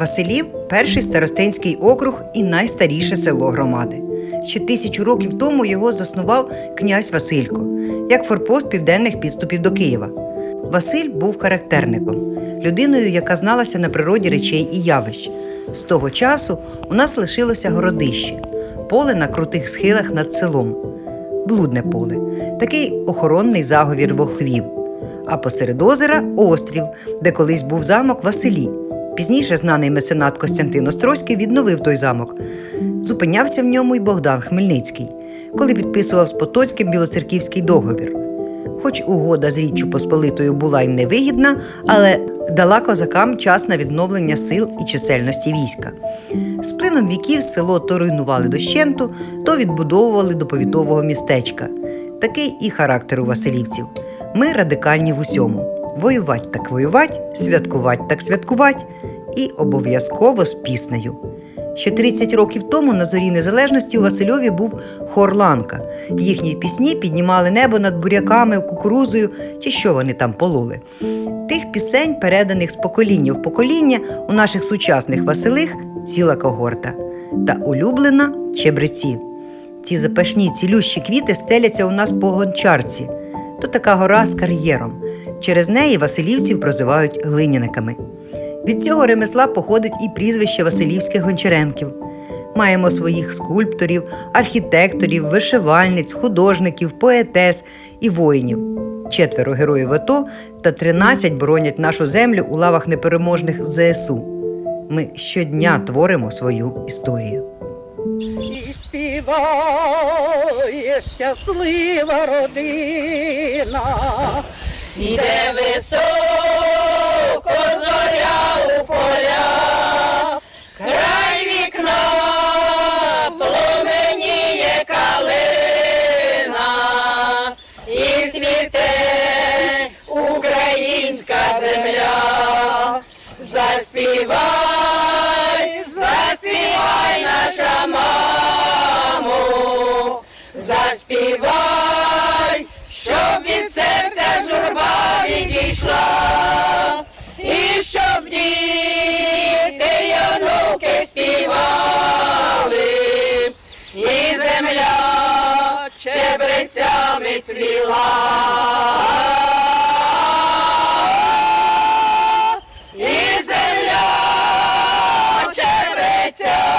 Василів перший старостинський округ і найстаріше село громади. Ще тисячу років тому його заснував князь Василько, як форпост південних підступів до Києва. Василь був характерником, людиною, яка зналася на природі речей і явищ. З того часу у нас лишилося городище, поле на крутих схилах над селом, блудне поле, такий охоронний заговір волхвів. А посеред озера острів, де колись був замок Василі. Пізніше знаний меценат Костянтин Острозький відновив той замок. Зупинявся в ньому й Богдан Хмельницький, коли підписував з Потоцьким білоцерківський договір. Хоч угода з Річчю Посполитою була й невигідна, але дала козакам час на відновлення сил і чисельності війська. З плином віків село то руйнували дощенту, то відбудовували до повітового містечка. Такий і характер у василівців. Ми радикальні в усьому. Воювать так воювать, святкувать так святкувать і обов'язково з піснею. Ще 30 років тому на зорі незалежності у Васильові був хор Ланка. Їхні пісні піднімали небо над буряками, кукурузою чи що вони там пололи. Тих пісень, переданих з покоління в покоління, у наших сучасних Василих ціла когорта. Та улюблена чебреці. Ці запашні цілющі квіти стеляться у нас по гончарці. То така гора з кар'єром. Через неї василівців прозивають глиняниками. Від цього ремесла походить і прізвище Василівських гончаренків. Маємо своїх скульпторів, архітекторів, вишивальниць, художників, поетес і воїнів. Четверо героїв АТО та 13 боронять нашу землю у лавах непереможних ЗСУ. Ми щодня творимо свою історію. І співає щаслива родина, іде високо цвіте українська земля, заспівай, заспівай наша мамо, заспівай, щоб від серця журба відійшла, і щоб діти онуки співали, і земля хребрецями цвіла, і земля чебреця.